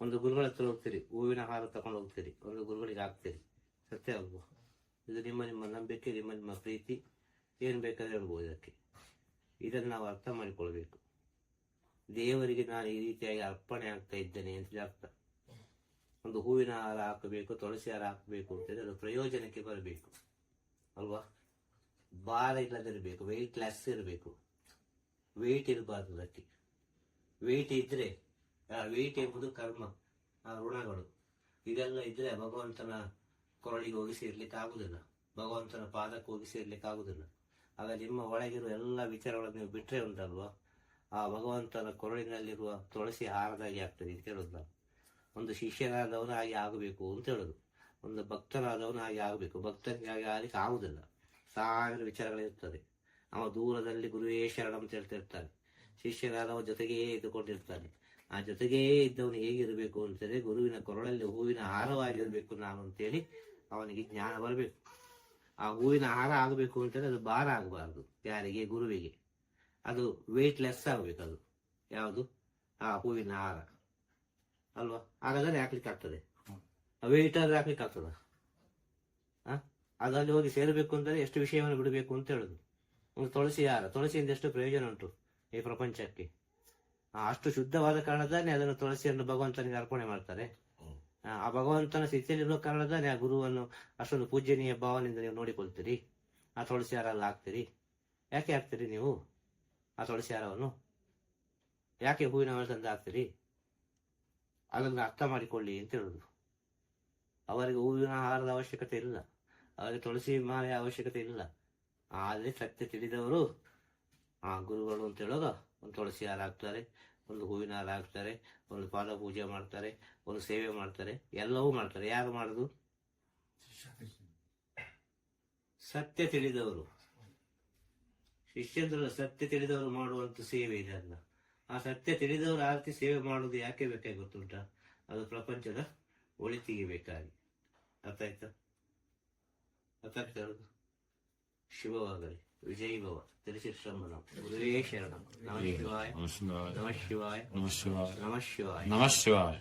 ಒಂದು ಗುರುಗಳ ಹತ್ರ ಹೋಗ್ತೀರಿ, ಹೂವಿನ ಹಾರ ತಗೊಂಡು ಹೋಗ್ತೀರಿ, ಒಂದು ಗುರುಗಳಿಗೆ ಹಾಕ್ತೀರಿ. ಸತ್ಯ ಅಲ್ವಾ? ಇದು ನಿಮ್ಮ ನಿಮ್ಮ ನಂಬಿಕೆ, ನಿಮ್ಮ ನಿಮ್ಮ ಪ್ರೀತಿ. ಏನು ಬೇಕಾದ್ರೆ ಹೇಳ್ಬೋದು ಇದಕ್ಕೆ. ಇದನ್ನು ನಾವು ಅರ್ಥ ಮಾಡಿಕೊಳ್ಬೇಕು. ದೇವರಿಗೆ ನಾನು ಈ ರೀತಿಯಾಗಿ ಅರ್ಪಣೆ ಆಗ್ತಾ ಇದ್ದೇನೆ ಅಂತ ಅರ್ಥ ಒಂದು ಹೂವಿನ ಹಾರ ಹಾಕಬೇಕು, ತುಳಸಿ ಹಾರ ಹಾಕಬೇಕು ಅಂತಂದ್ರೆ ಅದು ಪ್ರಯೋಜನಕ್ಕೆ ಬರಬೇಕು. ಅಲ್ವಾ? ಭಾರ ಇಲ್ಲದಿರಬೇಕು ವೆಯ್ಟ್ ಲೆಸ್ ಇರಬೇಕು. ವೆಯ್ಟ್ ಇರಬಾರ್ದು ಅದಕ್ಕೆ. ವೆಯ್ಟ್ ಇದ್ರೆ ಆ ವೇಟ್ ಎಂಬುದು ಕರ್ಮ. ಆ ಋಣಗಳು. ಇದೆಲ್ಲ ಇದ್ರೆ ಭಗವಂತನ ಕೊರಳಿಗೆ ಹೋಗಿ ಸೇರ್ಲಿಕ್ಕೆ ಆಗುದಿಲ್ಲ. ಭಗವಂತನ ಪಾದಕ್ಕೆ ಹೋಗಿ ಸೇರ್ಲಿಕ್ಕೆ ಆಗುದಿಲ್ಲ. ಆಗ ನಿಮ್ಮ ಒಳಗಿರುವ ಎಲ್ಲ ವಿಚಾರಗಳನ್ನು ನೀವು ಬಿಟ್ಟರೆ ಉಂಟಲ್ವ? ಆ ಭಗವಂತನ ಕೊರಳಿನಲ್ಲಿರುವ ತುಳಸಿ ಹಾರದಾಗಿ ಆಗ್ತದೆ ಅಂತ ಹೇಳೋದು ನಾವು. ಒಂದು ಶಿಷ್ಯನಾದವನು ಹಾಗೆ ಆಗಬೇಕು ಅಂತ ಹೇಳೋದು. ಒಂದು ಭಕ್ತನಾದವನು ಹಾಗೆ ಆಗಬೇಕು. ಭಕ್ತನಿಗೆ ಹಾಗೆ ಆಗಲಿಕ್ಕೆ ಆಗುದಿಲ್ಲ. ಸಾವಿರ ವಿಚಾರಗಳಿರ್ತದೆ ಅವ ದೂರದಲ್ಲಿ ಗುರುವೇ ಶರಣ ಅಂತ ಹೇಳ್ತಿರ್ತಾನೆ ಶಿಷ್ಯನಾದವ ಜೊತೆಗೇ ಇದ್ದುಕೊಂಡಿರ್ತಾನೆ. ಆ ಜೊತೆಗೇ ಇದ್ದವನು ಹೇಗಿರಬೇಕು ಅಂತಂದ್ರೆ ಗುರುವಿನ ಕೊರಳಲ್ಲಿ ಹೂವಿನ ಹಾರವಾಗಿರಬೇಕು ನಾನು ಅಂತೇಳಿ ಅವನಿಗೆ ಜ್ಞಾನ ಬರಬೇಕು. ಆ ಹೂವಿನ ಹಾರ ಆಗಬೇಕು ಅಂತಂದ್ರೆ ಅದು ಭಾರ ಆಗಬಾರ್ದು ಯಾರಿಗೆ? ಗುರುವಿಗೆ. ಅದು ವೆಯ್ಟ್ ಲೆಸ್ ಆಗಬೇಕು ಅದು. ಯಾವುದು? ಆ ಹೂವಿನ ಹಾರ. ಅಲ್ವಾ? ಹಾಗಾದ್ರೆ ಹಾಕ್ಲಿಕ್ಕೆ ಆಗ್ತದೆ. ವೆಯ್ಟ್ ಆದ್ರೆ ಹಾಕ್ಲಿಕ್ಕೆ ಆಗ್ತದ? ಅದರಲ್ಲಿ ಹೋಗಿ ಸೇರಬೇಕು ಅಂತಂದ್ರೆ ಎಷ್ಟು ವಿಷಯವನ್ನು ಬಿಡಬೇಕು ಅಂತ ಹೇಳುದು. ಒಂದು ತುಳಸಿ ಹಾರ. ತುಳಸಿಯಿಂದ ಎಷ್ಟು ಪ್ರಯೋಜನ ಉಂಟು ಈ ಪ್ರಪಂಚಕ್ಕೆ? ಅಷ್ಟು ಶುದ್ಧವಾದ ಕಾರಣದಾನೆ ಅದನ್ನು ತುಳಸಿಯನ್ನು ಭಗವಂತನಿಗೆ ಅರ್ಪಣೆ ಮಾಡ್ತಾರೆ. ಆ, ಭಗವಂತನ ಸ್ಥಿತಿಯಲ್ಲಿರುವ ಕಾರಣದಾನೆ ಆ ಗುರುವನ್ನು ಅಷ್ಟೊಂದು ಪೂಜನೀಯ ಭಾವನೆಯಿಂದ ನೀವು ನೋಡಿಕೊಳ್ತೀರಿ. ಆ ತುಳಸಿ ಹಾರ ಎಲ್ಲ ಹಾಕ್ತೀರಿ. ಯಾಕೆ ಹಾಕ್ತೀರಿ ನೀವು? ಆ ತುಳಸಿ ಹಾರವನ್ನು? ಯಾಕೆ ಹೂವಿನ ಹಾರ ತಂದು ಹಾಕ್ತೀರಿ? ಅದನ್ನು ಅರ್ಥ ಮಾಡಿಕೊಳ್ಳಿ ಅಂತ ಹೇಳುದು ಅವರಿಗೆ ಹೂವಿನ ಆಹಾರದ ಅವಶ್ಯಕತೆ ಇಲ್ಲ. ಅವರಿಗೆ ತುಳಸಿ ಮಾಲೆಯ ಅವಶ್ಯಕತೆ ಇಲ್ಲ. ಆದರೆ ಸತ್ಯ ತಿಳಿದವರು ಆ ಗುರುಗಳು ಅಂತ ಹೇಳೋದು ಒಂದು ತುಳಸಿ ಹಾರ ಹಾಕ್ತಾರೆ, ಒಂದು ಹೂವಿನ ಹಾರ ಹಾಕ್ತಾರೆ, ಒಂದು ಪಾದ ಪೂಜೆ ಮಾಡ್ತಾರೆ, ಒಂದು ಸೇವೆ ಮಾಡ್ತಾರೆ, ಎಲ್ಲವೂ ಮಾಡ್ತಾರೆ. ಯಾರು ಮಾಡುದು? ಸತ್ಯ ತಿಳಿದವರು. ಶಿಷ್ಯಂದ್ರ ಸತ್ಯ ತಿಳಿದವರು ಮಾಡುವಂತ ಸೇವೆ ಇದೆ ಅಲ್ಲ ಆ ಸತ್ಯ ತಿಳಿದವರು ಆರತಿ ರೀತಿ ಸೇವೆ ಮಾಡುವುದು ಯಾಕೆ ಬೇಕಾಗಿ ಗೊತ್ತುಂಟ? ಅದು ಪ್ರಪಂಚದ ಒಳಿತಿಗೆ ಬೇಕಾಗಿ. ಅರ್ಥ ಆಯ್ತಾ? ಅರ್ಥ ಆಗ್ತಾ ಇರೋದು? ಶುಭವಾಗಲಿ. విజయ్ భవ తిరుశిర్షంబలం గురువే శరణం నమ శివాయ నమ శివాయ నమ శివాయ నమ శివాయ నమ శివాయ